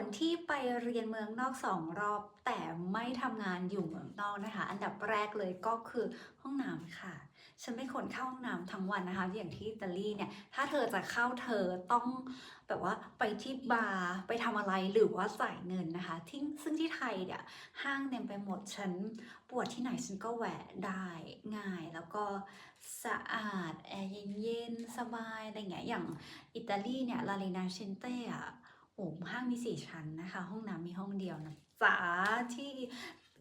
ลที่ไปเรียนเมืองนอกสองรอบ แต่ไม่ทำงานอยู่เมืองนอกนะคะ อันดับแรกเลยก็คือห้องน้ำค่ะ ฉันเป็นคนเข้าห้องน้ำทั้งวันนะคะ อย่างที่อิตาลีเนี่ย ถ้าเธอจะเข้าเธอต้องแบบว่าไปที่บาร์ไปทำอะไรหรือว่าจ่ายเงินนะคะที่ซึ่งที่ไทยเนี่ยห้างเต็มไปหมดฉันปวดที่ไหนฉันก็แหวะได้ง่ายแล้วก็สะอาดแอร์เย็นๆสบายอะไรเงี้ยอย่างอิตาลีเนี่ยลาเลนาเชนเต้อะ โอ้ห้างมีสี่ชั้นนะคะ ห้องน้ำมีห้องเดียวนะจ๋าที่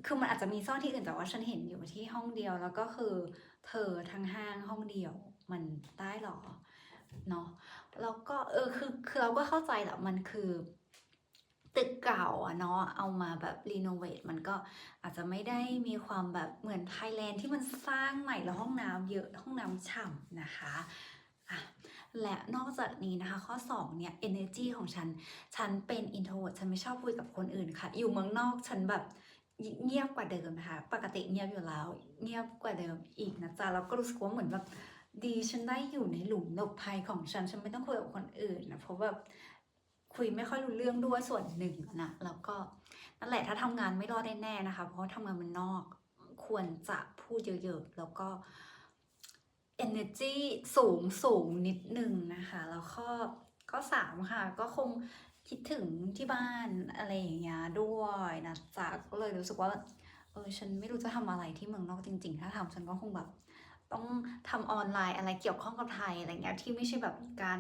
คือมันอาจจะมีซ่อนที่อื่นแต่ว่าฉันเห็นอยู่ที่ห้องเดียวแล้วก็คือเธอทั้งห้างห้องเดียวมันได้หรอเนาะแล้วก็เออคือคือเราก็เข้าใจแหละมันคือ ตึกเก่าอะเนาะเอามาแบบรีโนเวทมันก็อาจจะไม่ได้มีความแบบเหมือนไทยแลนด์ที่มันสร้างใหม่แล้วห้องน้ำเยอะห้องน้ำฉ่ำนะคะ อะ และนอกจากนี้นะคะ ข้อ 2 เนี่ย energy ของฉัน ฉันเป็น introvert ฉันไม่ชอบคุยกับคนอื่นค่ะ อยู่เมืองนอกฉันแบบเงียบกว่าเดิมนะคะ ปกติเงียบอยู่แล้ว เงียบกว่าเดิมอีกนะจ๊ะแล้วก็รู้สึกว่าเหมือนแบบดีฉันได้อยู่ในหลุมหลบภัยของฉัน ฉันไม่ต้องคุยกับคนอื่นนะ เพราะแบบคุยไม่ค่อยรู้เรื่องด้วยส่วนหนึ่งนะ แล้วก็นั่นแหละถ้าทำงานไม่รอดแน่ๆนะคะ เพราะว่าทำงานมันนอกควรจะพูดเยอะๆ แล้วก็ energy สูงสูงนิดนึงนะคะ แล้วก็ก็สามค่ะ ก็คงคิดถึงที่บ้านอะไรอย่างเงี้ยด้วยนะจ๊ะก็เลยรู้สึกว่าเออฉันไม่รู้จะทำอะไรที่เมืองนอกจริง ๆ ถ้าทำฉันก็คงแบบต้องทำออนไลน์อะไรเกี่ยวข้องกับไทยอะไรเงี้ยที่ไม่ใช่แบบการ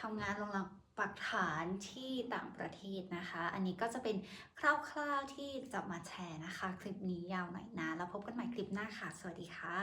ทำงานลงหลักปักฐานที่ต่างประเทศนะคะ อันนี้ก็จะเป็นคร่าวๆที่จะมาแชร์นะคะ คลิปนี้ยาวหน่อยนะ แล้วพบกันใหม่คลิปหน้าค่ะ สวัสดีค่ะ